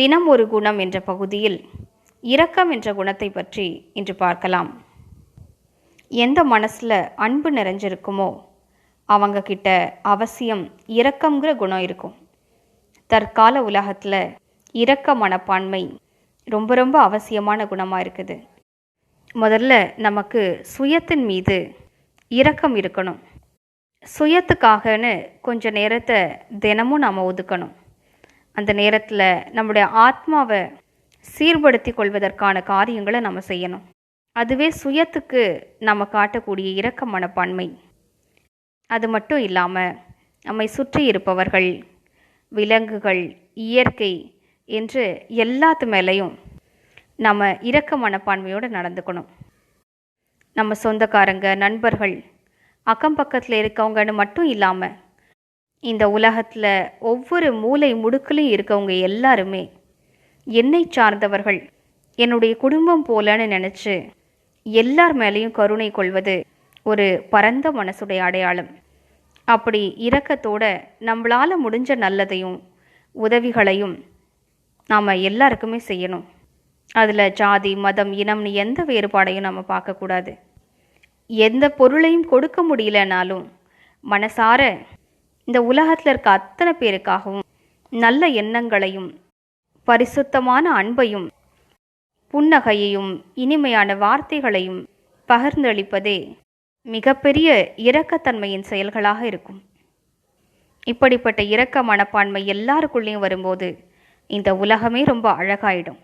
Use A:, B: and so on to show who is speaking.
A: தினம் ஒரு குணம் என்ற பகுதியில் இரக்கம் என்ற குணத்தை பற்றி இன்று பார்க்கலாம். எந்த மனசில் அன்பு நிறைஞ்சிருக்குமோ அவங்க கிட்ட அவசியம் இரக்கம்ங்கிற குணம் இருக்கும். தற்கால உலகத்தில் இரக்க மனப்பான்மை ரொம்ப ரொம்ப அவசியமான குணமாக இருக்குது. முதல்ல நமக்கு சுயத்தின் மீது இரக்கம் இருக்கணும். சுயத்துக்காகன்னு கொஞ்சம் நேரத்தை தினமும் நாம் ஒதுக்கணும். அந்த நேரத்தில் நம்முடைய ஆத்மாவை சீர்படுத்தி கொள்வதற்கான காரியங்களை நம்ம செய்யணும். அதுவே சுயத்துக்கு நம்ம காட்டக்கூடிய இரக்க மனப்பான்மை. அது மட்டும் இல்லாமல் நம்மை சுற்றி இருப்பவர்கள் விலங்குகள் இயற்கை என்று எல்லாத்து மேலேயும் நம்ம இரக்க மனப்பான்மையோடு நடந்துக்கணும். நம்ம சொந்தக்காரங்க நண்பர்கள் அக்கம் பக்கத்தில் இருக்கவங்கன்னு மட்டும் இல்லாமல் இந்த உலகத்தில் ஒவ்வொரு மூலை முடுக்கிலையும் இருக்கவங்க எல்லாருமே என்னை சார்ந்தவர்கள். என்னுடைய குடும்பம் போலன்னு நினச்சி எல்லார் மேலேயும் கருணை கொள்வது ஒரு பரந்த மனசுடைய அடையாளம். அப்படி இரக்கத்தோட நம்மளால் முடிஞ்ச நல்லதையும் உதவிகளையும் நாம் எல்லாருக்குமே செய்யணும். அதில் ஜாதி மதம் இனம்னு எந்த வேறுபாடையும் நம்ம பார்க்கக்கூடாது. எந்த பொருளையும் கொடுக்க முடியலனாலும் மனசார இந்த உலகத்தில் இருக்க அத்தனை பேருக்காகவும் நல்ல எண்ணங்களையும் பரிசுத்தமான அன்பையும் புன்னகையையும் இனிமையான வார்த்தைகளையும் பகிர்ந்தளிப்பதே மிகப்பெரிய இரக்கத்தன்மையின் செயல்களாக இருக்கும். இப்படிப்பட்ட இரக்க மனப்பான்மை எல்லாருக்குள்ளேயும் வரும்போது இந்த உலகமே ரொம்ப அழகாயிடும்.